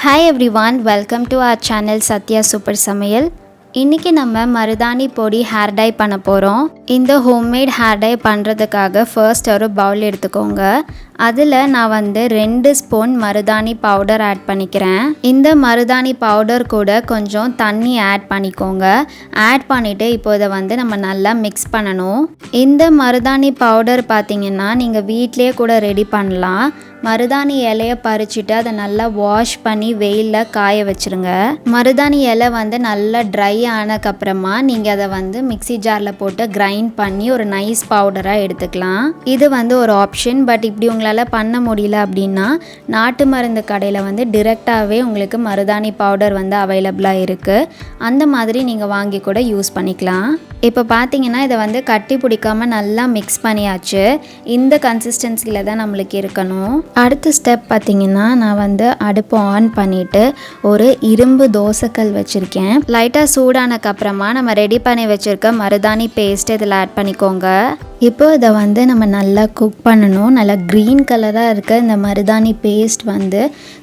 Hi every welcome to our channel Sathya super சமையல் இன்றைக்கி நம்ம மருதாணி பொடி ஹேர் டை பண்ண போகிறோம் இந்த ஹோம்மேட் ஹேர் டை பண்ணுறதுக்காக ஃபர்ஸ்ட் ஒரு பவுல் எடுத்துக்கோங்க. அதில் நான் வந்து ரெண்டு ஸ்பூன் மருதாணி பவுடர் ஆட் பண்ணிக்கிறேன். இந்த மருதாணி பவுடர் கூட கொஞ்சம் தண்ணி ஆட் பண்ணிக்கோங்க. ஆட் பண்ணிவிட்டு இப்போ இதை வந்து நம்ம நல்லா மிக்ஸ் பண்ணணும். இந்த மருதாணி பவுடர் பார்த்திங்கன்னா நீங்கள் வீட்டிலே கூட ரெடி பண்ணலாம். மருதாணி இலையை பறிச்சுட்டு அதை நல்லா வாஷ் பண்ணி வெயிலில் காய வச்சுருங்க. மருதாணி இலை வந்து நல்லா ட்ரை ஆனதுக்கப்புறமா நீங்கள் அதை வந்து மிக்சி ஜாரில் போட்டு கிரைண்ட் பண்ணி ஒரு நைஸ் பவுடராக எடுத்துக்கலாம். இது வந்து ஒரு ஆப்ஷன் பட் இப்படி உங்களால் பண்ண முடியல அப்படின்னா நாட்டு மருந்து கடையில் வந்து டிரெக்டாகவே உங்களுக்கு மருதாணி பவுடர் வந்து அவைலபிளாக இருக்குது அந்த மாதிரி நீங்கள் வாங்கி கூட யூஸ் பண்ணிக்கலாம். இப்போ பார்த்தீங்கன்னா இதை வந்து கட்டி பிடிக்காமல் நல்லா மிக்ஸ் பண்ணியாச்சு. இந்த கன்சிஸ்டன்சியில் தான் நம்மளுக்கு இருக்கணும். அடுத்த ஸ்டெப் பார்த்தீங்கன்னா நான் வந்து அடுப்பு ஆன் பண்ணிவிட்டு ஒரு இரும்பு தோசைக்கல் வச்சுருக்கேன். லைட்டாக சூடானக்கப்புறமா நம்ம ரெடி பண்ணி வச்சுருக்க மருதாணி பேஸ்ட் இதில் ஆட் பண்ணிக்கோங்க. இப்போ இதை வந்து நம்ம நல்லா குக் பண்ணணும். நல்லா க்ரீன் கலராக இருக்க இந்த மருதாணி பேஸ்ட் வந்து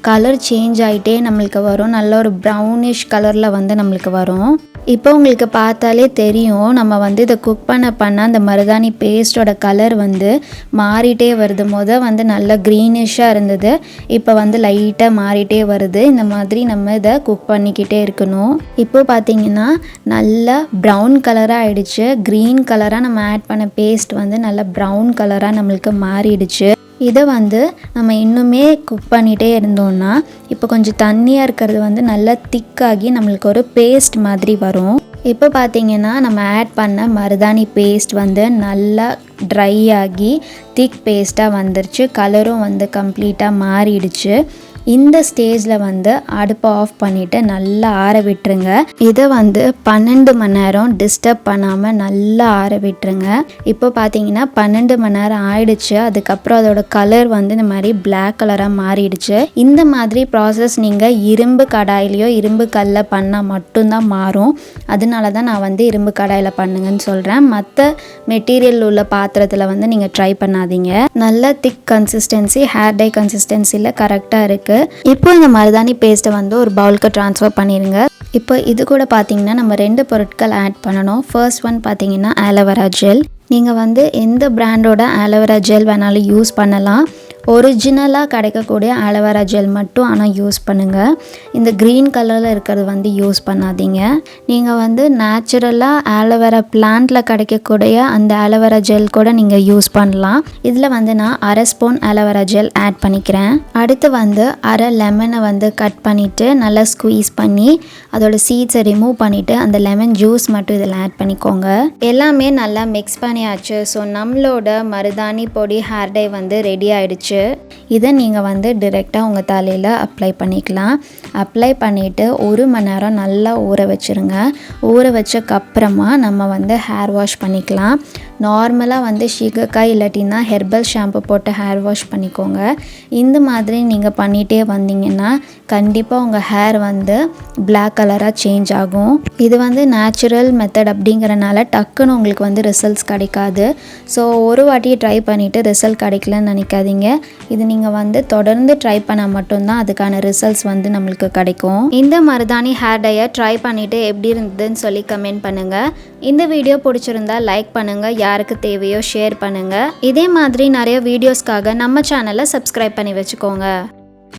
கலர் சேஞ்ச் ஆகிட்டே நம்மளுக்கு வரும். நல்ல ஒரு ப்ரௌனிஷ் கலரில் வந்து நம்மளுக்கு வரும். இப்போ உங்களுக்கு பார்த்தாலே தெரியும் நம்ம வந்து இதை குக் பண்ண பண்ண அந்த மருதாணி பேஸ்டோட கலர் வந்து மாறிட்டே வருது. முத வந்து நல்லா க்ரீனிஷாக இருந்தது. இப்போ வந்து லைட்டாக மாறிட்டே வருது. இந்த மாதிரி நம்ம இதை குக் பண்ணிக்கிட்டே இருக்கணும். இப்போ பார்த்தீங்கன்னா நல்லா ப்ரௌன் கலராக ஆயிடுச்சு. க்ரீன் கலராக நம்ம ஆட் பண்ண பேஸ்ட் வந்து நல்லா ப்ரௌன் கலராக நம்மளுக்கு மாறிடுச்சு. இதை வந்து நம்ம இன்னுமே குக் பண்ணிகிட்டே இருந்தோம்னா இப்போ கொஞ்சம் தண்ணியாக இருக்கிறது வந்து நல்லா திக்காகி நம்மளுக்கு ஒரு பேஸ்ட் மாதிரி வரும். இப்போ பார்த்தீங்கன்னா நம்ம ஆட் பண்ண மருதாணி பேஸ்ட் வந்து நல்லா ட்ரை ஆகி திக் பேஸ்ட்டாக வந்துருச்சு. கலரும் வந்து கம்ப்ளீட்டாக மாறிடுச்சு. இந்த ஸ்டேஜில் வந்து அடுப்பை ஆஃப் பண்ணிவிட்டு நல்லா ஆற விட்டுருங்க. இதை வந்து பன்னெண்டு மணி நேரம் டிஸ்டர்ப் பண்ணாமல் நல்லா ஆற விட்டுருங்க. இப்போ பார்த்தீங்கன்னா பன்னெண்டு மணி நேரம் ஆயிடுச்சு. அதுக்கப்புறம் அதோட கலர் வந்து இந்த மாதிரி பிளாக் கலராக மாறிடுச்சு. இந்த மாதிரி ப்ராசஸ் நீங்கள் இரும்பு கடாயிலையோ இரும்பு கல்லில் பண்ணால் மட்டும்தான் மாறும். அதனால தான் நான் வந்து இரும்பு கடாயில் பண்ணுங்கன்னு சொல்கிறேன் மற்ற மெட்டீரியல் உள்ள பாத்திரத்தில் வந்து நீங்கள் ட்ரை பண்ணாதீங்க. நல்ல திக் கன்சிஸ்டன்சி ஹேர் டை கன்சிஸ்டன்சியில் கரெக்டாக இருக்குது இப்போ இந்த மருதாணி பேஸ்ட்டை வந்து ஒரு பவுலுக்கு ட்ரான்ஸ்ஃபர் பண்ணிடுங்க இப்போ இது கூட பார்த்தீங்கன்னா நம்ம ரெண்டு பொருட்கள் ஆட் பண்ணணும். ஃபர்ஸ்ட் ஒன் பார்த்தீங்கன்னா ஆலோவேரா ஜெல் நீங்கள் வந்து எந்த பிராண்டோட ஆலோவேரா ஜெல் வேணாலும் யூஸ் பண்ணலாம். ஒரிஜினலாக கிடைக்கக்கூடிய ஆலோவேரா ஜெல் மட்டும் ஆனால் யூஸ் பண்ணுங்கள் இந்த க்ரீன் கலரில் இருக்கிறது வந்து யூஸ் பண்ணாதீங்க. நீங்கள் வந்து நேச்சுரலாக ஆலோவேரா பிளான்ட்டில் கிடைக்கக்கூடிய அந்த ஆலோவேரா ஜெல் கூட நீங்கள் யூஸ் பண்ணலாம். இதில் வந்து நான் அரை ஸ்பூன் ஆலோவேரா ஜெல் ஆட் பண்ணிக்கிறேன். அடுத்து வந்து அரை லெமனை வந்து கட் பண்ணிவிட்டு நல்லா ஸ்குவீஸ் பண்ணி அதோட சீட்ஸை ரிமூவ் பண்ணிவிட்டு அந்த லெமன் ஜூஸ் மட்டும் இதில் ஆட் பண்ணிக்கோங்க. எல்லாமே நல்லா மிக்ஸ் பண்ணியாச்சு. ஸோ நம்மளோட மருதாணி பொடி ஹேர் டை வந்து ரெடி ஆயிடுச்சு. இதை நீங்கள் வந்து டிரெக்டாக உங்கள் தலையில் அப்ளை பண்ணிக்கலாம். அப்ளை பண்ணிவிட்டு ஒரு மணி நேரம் நல்லா ஊற வச்சுருங்க. ஊற வச்சக்கப்புறமா நம்ம வந்து ஹேர் வாஷ் பண்ணிக்கலாம். நார்மலாக வந்து ஷீகக்காய் இல்லாட்டின்னா ஹெர்பல் ஷாம்பு போட்டு ஹேர் வாஷ் பண்ணிக்கோங்க. இந்த மாதிரி நீங்கள் பண்ணிகிட்டே வந்தீங்கன்னா கண்டிப்பாக உங்கள் ஹேர் வந்து பிளாக் கலராக சேஞ்ச் ஆகும். இது வந்து நேச்சுரல் மெத்தட் அப்படிங்கிறனால டக்குன்னு உங்களுக்கு வந்து ரிசல்ட்ஸ் கிடைக்காது. ஸோ ஒரு வாட்டி ட்ரை பண்ணிவிட்டு ரிசல்ட் கிடைக்கலன்னு நினைக்காதீங்க. இது நீங்கள் வந்து தொடர்ந்து ட்ரை பண்ணால் மட்டும்தான் அதுக்கான ரிசல்ட்ஸ் வந்து நம்மளுக்கு கிடைக்கும். இந்த மருதாணி ஹேர் டையை ட்ரை பண்ணிவிட்டு எப்படி இருந்ததுன்னு சொல்லி கமெண்ட் பண்ணுங்கள் இந்த வீடியோ பிடிச்சிருந்தா லைக் பண்ணுங்கள் யாருக்கு தேவையோ ஷேர் பண்ணுங்கள் இதே மாதிரி நிறைய வீடியோஸ்க்காக நம்ம சேனலை சப்ஸ்கிரைப் பண்ணி வச்சுக்கோங்க.